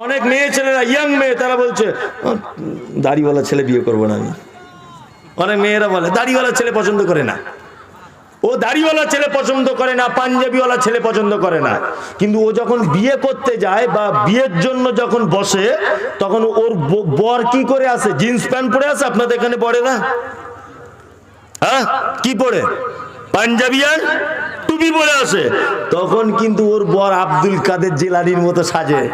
অনেক মেয়ে ছেলেরা ইয়াং মেয়ে তারা বলছে "আহ, দাড়িওয়ালা ছেলে বিয়ে করব না আমি। অনেক মেয়েরা বলে দাড়িওয়ালা ছেলে পছন্দ করে না। ও দাড়িওয়ালা ছেলে পছন্দ করে না পাঞ্জাবিওয়ালা ছেলে পছন্দ করে না। কিন্তু ও যখন বিয়ে করতে যায় বা বিয়ের জন্য যখন বসে তখন ওর বর কি করে আসে? জিন্স প্যান্ট পরে আসে? আপনাদের এখানে পড়ে না? হ্যাঁ? কি পরে? পাঞ্জাবি আর টুপি পরে আসে। তখন কিন্তু ওর বর আব্দুল কাদের জেলানির মতো সাজে।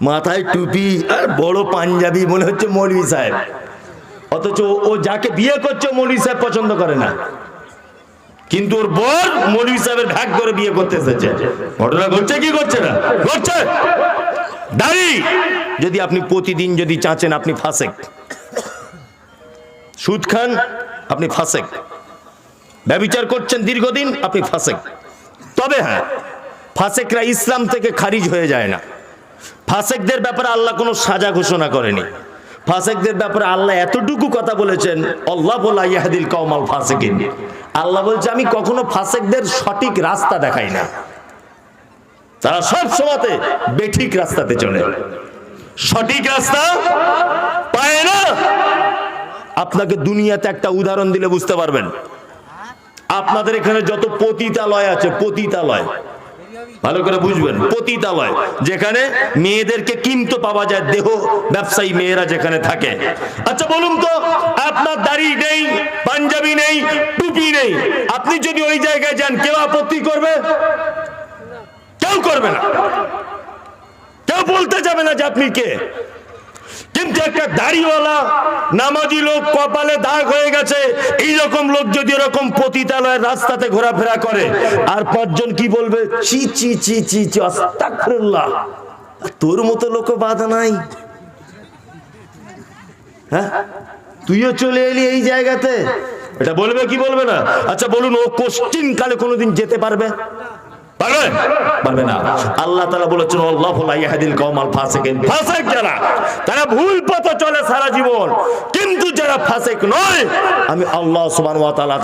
মাথায় টুপি আর বড় পাঞ্জাবি মনে হচ্ছে মৌলভী সাহেব। অথচ ও যাকে বিয়ে করছে মৌলভী সাহেব পছন্দ করে না। কিন্তু ওর বর মৌলভী সাহেবের ভাগ করে বিয়ে করতে এসেছে। ঘটনা ঘটছে কি করছে না? ঘটছে! দাড়ি! যদি আপনি প্রতিদিন যদি চাচ্ছেন আপনি ফাঁসেক। সুদ খান, আপনি ফাঁসেক। ব্যবিচার করছেন দীর্ঘদিন, আপনি ফাঁসেক। তবে হ্যাঁ ফাঁসেকরা ইসলাম থেকে খারিজ হয়ে যায় না। ফাসেকদের ব্যাপারে আল্লাহ কোনো সাজা ঘোষণা করেনি। ফাসেকদের ব্যাপারে আল্লাহ এতটুকু কথা বলেছেন, আল্লাহ বলা ইয়াহাদিল কওমাল ফাসেকিন। আল্লাহ বলছে, আমি কখনো ফাসেকদের সঠিক রাস্তা দেখাই না। তারা সব সময়তে বেঠিক রাস্তাতে চলে। সঠিক রাস্তা পায় না। আপনাকে দুনিয়াতে একটা উদাহরণ দিলে বুঝতে পারবেন। আপনাদের এখানে যত পতিতালয় আছে, পতিতালয়। ভালো করে বুঝবেন। পতিতালয়, যেখানে মেয়েদেরকে কিনতে পাওয়া যায় দেহ, ব্যবসায়ী মেয়েরা যেখানে থাকে। আচ্ছা বলুন তো, আপনার দাড়ি নেই, পাঞ্জাবি নেই, টুপি নেই। আপনি যদি ওই জায়গায় যান, কেউ আপত্তি করবে? কেউ করবে না। কেউ বলতে যাবে না যে আপনি কে। কিন্তু একটা দাড়িওয়ালা নামাজি লোক কপালে দাগ হয়ে গেছে। এইরকম লোক যদি এরকম পতিতালয়ের রাস্তাতে ঘোরাফেরা করে, আর পাঁচজন কি বলবে? চি চি চি চি চি, আস্তাগফিরুল্লাহ। তোর মতো লোক বাধা নাই। হ্যাঁ? তুইও চলে এলি এই জায়গাতে। এটা বলবে কি বলবে না? আচ্ছা বলুন, ও কোশ্চিন কালে কোনোদিন যেতে পারবে? পারবে পারবে না। আল্লাহ বলেছেন যারা তারা ভুল পথে চলে সারা জীবন। কিন্তু যারা ফাসিক নয় আমি আল্লাহ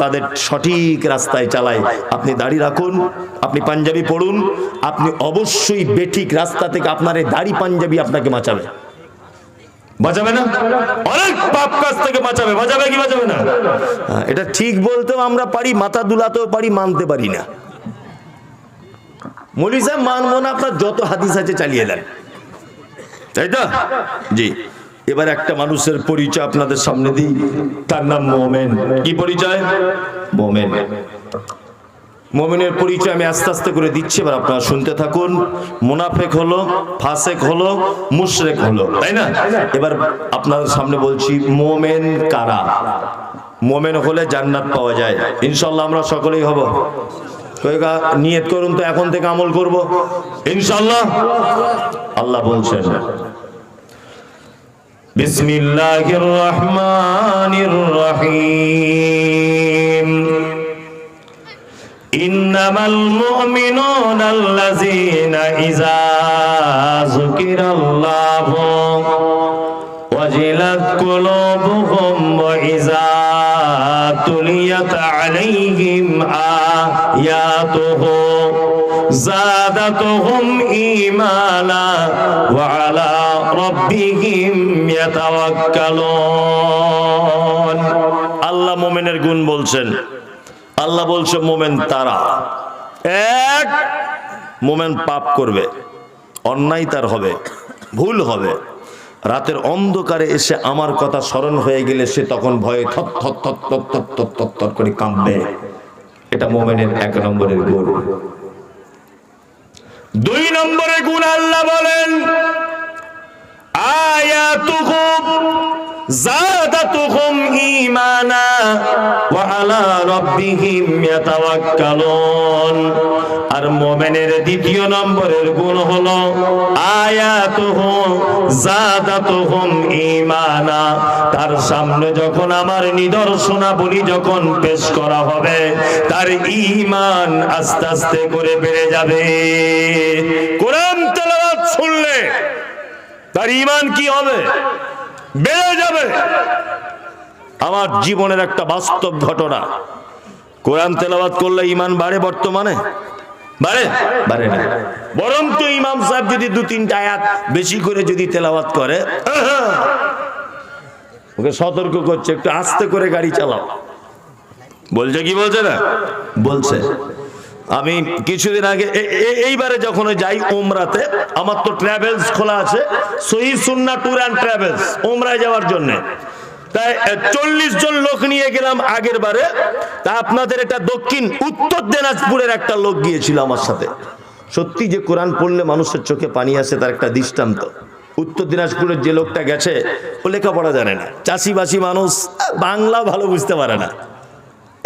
তাদের সঠিক রাস্তায় চালাই। আপনি দাড়ি রাখুন আপনি পাঞ্জাবি পড়ুন আপনি অবশ্যই বেঠিক রাস্তা থেকে আপনার এই দাড়ি পাঞ্জাবি আপনাকে বাঁচাবে। বাঁচাবে না? অনেক পাপ থেকে বাঁচাবে। বাঁচাবে কি বাঁচাবে না? হ্যাঁ, এটা ঠিক বলতেও আমরা পারি মাথা দুলাতেও পারি মানতে পারি না। মৌলী সাহেব মানবো না আপনার যত হাদিস আছে চালিয়ে দেন। তাই তো? জি। এবার একটা মানুষের পরিচয় আপনাদের সামনে দিই। তার নাম মোমেন। কি পরিচয়? মোমেন। মোমেনের পরিচয় আমি আস্তে আস্তে করে দিচ্ছি, এবার আপনারা শুনতে থাকুন। মুনাফেক হলো, ফাসেক হলো, মুশরেক হলো, তাই না? এবার আপনাদের সামনে বলছি, মোমেন কারা? মোমেন হলে জান্নাত পাওয়া যায়। ইনশাল্লাহ আমরা সকলেই হব। নিয়ত করুন তো এখন থেকে আমল করব। ইনশাল্লাহ আল্লাহ বলছেন, বিসমিল্লাহির রহমানির রহিম। ইন্নামাল মুমিনুনা আল্লাযীনা ইযা যুকিরাল্লাহু ওয়াজিলাত কুলুবুহুম আল্লাহ মোমেনের গুণ বলছেন। আল্লাহ বলছে, মোমেন তারা। এক, মোমেন পাপ করবে, অন্যায় তার হবে, ভুল হবে। রাতের অন্ধকারে এসে আমার কথা স্মরণ হয়ে গেলে সে তখন ভয়ে থত থত থত থত থত থত করে কাঁপবে। এটা মোমেনের এক নম্বরের গুণ। দুই নম্বরে গুণ আল্লাহ বলেন আয়াতুহুম জাদাতুহুম ঈমানা ওয়া আলা রাব্বিহিম আর মুমিনের দ্বিতীয় নম্বরের গুণ হলো আয়াতুহুম জাদাতুহুম ঈমানা। তার সামনে যখন আমার নিদর্শনাবলী যখন পেশ করা হবে, তার ঈমান আস্তে আস্তে করে বেড়ে যাবে। কোরআন তেলাওয়াত শুনলে তার ইমান কি হবে? বেড়ে যাবে। আমার জীবনের একটা বাস্তব ঘটনা। কোরআন তেলাবাদ করলে ইমান বাড়ে বর্তমানে? বাড়ে? বাড়ে না বরং তো ইমাম সাহেব যদি দু তিনটা আয়াত বেশি করে যদি তেলাওয়াত করে ওকে সতর্ক করছে একটু আস্তে করে গাড়ি চালাও। বলছে কি বলছে না? বলছে। আমি কিছুদিন আগে এইবারে যখন যাই ওমরাতে আমার তো ট্রাভেলস খোলা আছে, Sahih Sunnah tour and travels ওমরায় যাওয়ার জন্য। তাই চল্লিশ জন লোক নিয়ে গেলাম আগের বারে। তা আপনাদের এটা দক্ষিণ, উত্তর দিনাজপুরের একটা লোক গিয়েছিল আমার সাথে। সত্যি যে কোরআন পড়লে মানুষের চোখে পানি আসে, তার একটা দৃষ্টান্ত। উত্তর দিনাজপুরের যে লোকটা গেছে, ও লেখাপড়া জানে না। চাষিবাসী মানুষ, বাংলা ভালো বুঝতে পারে না।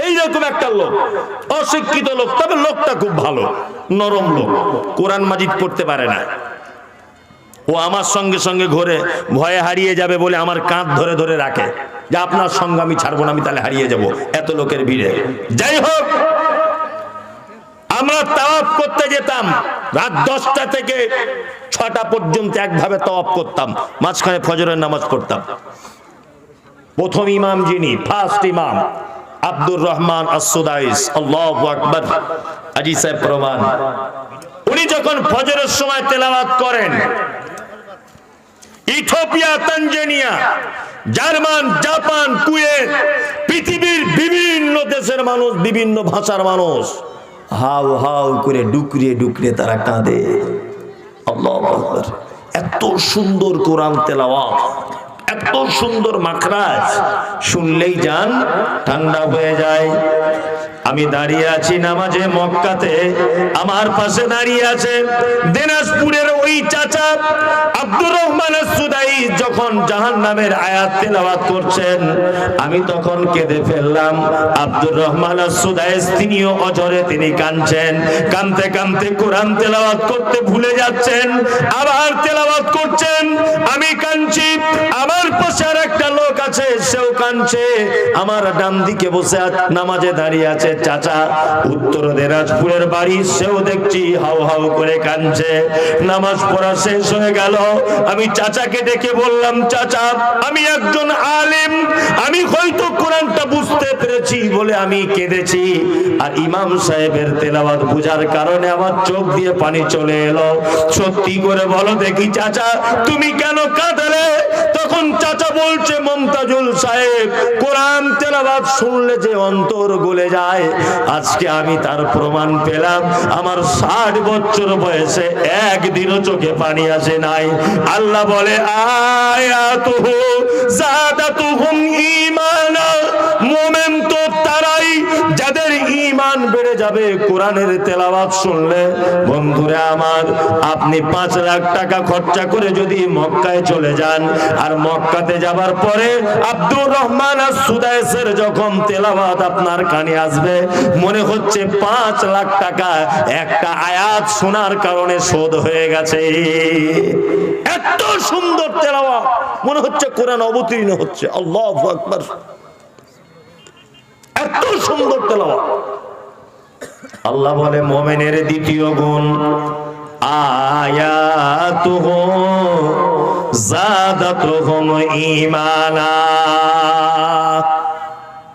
এইরকম একটা লোক, অশিক্ষিত লোক, তবে লোকটা খুব ভালো, নরম লোক, কোরআন মাজিদ পড়তে পারে না। ও আমার সঙ্গে সঙ্গে ঘুরে, ভয়ে হারিয়ে যাবে বলে আমার কাঁধ ধরে ধরে রাখে। যে আপনার সঙ্গে আমি ছাড়বো না, আমি তাহলে হারিয়ে যাব। এত লোকের ভিড়ে। যাই হোক, আমরা তাওয়াফ করতে যেতাম। রাত দশটা থেকে ছটা পর্যন্ত একভাবে তাওয়াফ করতাম। মাঝখানে ফজরের নামাজ পড়তাম। প্রথম ইমাম যিনি ফার্স্ট ইমাম। আব্দুর রহমান আসুদাইস আল্লাহ আকবর। আজি সাহেব প্রমাণ। উনি যখন ফজরের সময় তেলাওয়াত করেন Ethiopia Tanzania, German, Japan, Kuwait, পৃথিবীর বিভিন্ন দেশের মানুষ, বিভিন্ন ভাষার মানুষ, হাউ হাউ করে ডুকরিয়ে ডুকরিয়ে তারা কাঁদে। আল্লাহ এত সুন্দর কোরআন তেলাওয়াত। এত সুন্দর মাখরাজ। শুনলেই যান ঠান্ডা হয়ে যায়। আমি দাঁড়িয়ে আছি নামাজে মক্কাতে। আমার পাশে দাঁড়িয়ে আছে দিনাজপুরের ওই চাচা আব্দুর রহমান সুদাই যখন জাহান নামের আয়াত তেলাওয়াত করছেন, আমি তখন কেঁদে ফেললাম। আব্দুর রহমান সুদাই তিনিও অজরে তিনি কাঁদছেন। কানতে কানতে কোরআন তেলাওয়াত করতে ভুলে যাচ্ছেন, আবার তেলাওয়াত করছেন। আমি কাঁদছি, আমার পাশে আর একটা লোক আছে, সেও কাঁদছে। আমার ডান দিকে বসে নামাজে দাঁড়িয়ে আছে। চাচা উত্তর দিনাজপুরের বাড়ি, সেও দেখছি হাউ হাউ করে কাঁদছে। নামাজ পড়া শেষ হয়ে গেল। আমি চাচাকে ডেকে বললাম, চাচা, আমি একজন আলেম। আমি হয়তো কোরআনটা বুঝতে পেরেছি বলে আমি কেঁদেছি। আর ইমাম সাহেবের তেলাওয়াত বুঝার কারণে আমার চোখ দিয়ে পানি চলে এলো। সত্যি করে বলো দেখি, চাচা, তুমি কেন কাঁদলে? তখন চাচা বলছে, মমতাজুল সাহেব, কোরআন তেলাওয়াত শুনলে যে অন্তর গলে যায় আজকে আমি তার প্রমাণ পেলাম। আমার ষাট বছর বয়সে একদিনও চোখে পানি আসে নাই। আল্লাহ বলে, আয়াতুহু জাদাতুহুম ঈমানা। মোমেন তো যাবে, কোরআনের তেলাওয়াত শুনলে। বন্ধুরা আমার, আপনি পাঁচ লাখ টাকা খরচা করে যদি মক্কায় চলে যান, আর মক্কাতে যাবার পরে আব্দুর রহমান আর সুদাইসের যখন তেলাওয়াত আপনার কানে আসবে, মনে হচ্ছে পাঁচ লাখ টাকা একটা আয়াত শোনার কারণে শোধ হয়ে গেছে। এত সুন্দর তেলাওয়াত, মনে হচ্ছে কোরআন অবতীর্ণ হচ্ছে। আল্লাহ আকবার। এত সুন্দর তেলাওয়াত। আল্লাহ বলে, মোমেনের দ্বিতীয় গুণ।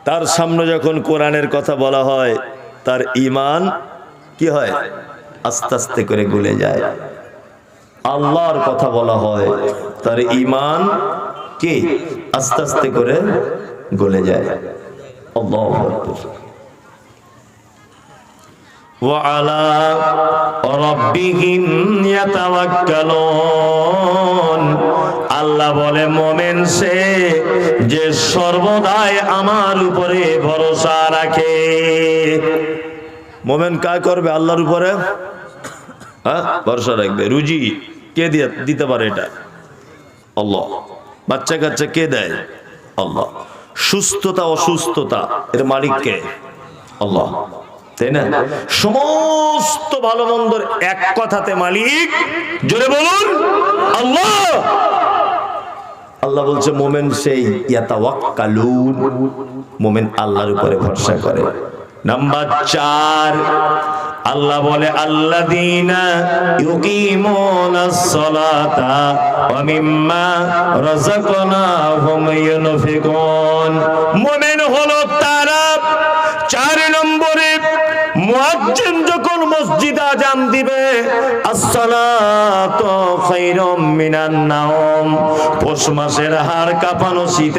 তার সামনে যখন কোরআনের কথা বলা হয়, তার ঈমান কি হয়? আস্তে আস্তে করে গলে যায়। আল্লাহর কথা বলা হয়, তার ঈমান কি? আস্তে আস্তে করে গলে যায়। আকবার। وعلى ربهم يتوكلون আল্লাহ বলে মোমেন সে যে সর্বদাই আমার উপরে ভরসা রাখে মোমেন কাজ করবে আল্লাহর উপরে হ্যাঁ ভরসা রাখবে রুজি কে দিয়ে দিতে পারে এটা আল্লাহ বাচ্চা কাচ্চা কে দেয় আল্লাহ সুস্থতা অসুস্থতা এর মালিক কে আল্লাহ তাই না? সমস্ত ভালো মন্দর এক কথাতে মালিক। জোরে বলুন, আল্লাহ! আল্লাহ বলছে, মোমেন সেই ইয়াতাওয়াক্কালুন। মোমেন আল্লাহর উপরে ভরসা করে। নাম্বার চার, আল্লাহ বলে রাযাকনাহুম ইউনফিকুন। মুমিন হলো তারা, চার নম্বরে মুয়াজ্জিন যখন মসজিদে আজান দিবে আসসালাতু খায়রুম মিনান নাওম। পৌষ মাসের হাড় কাঁপানো শীতে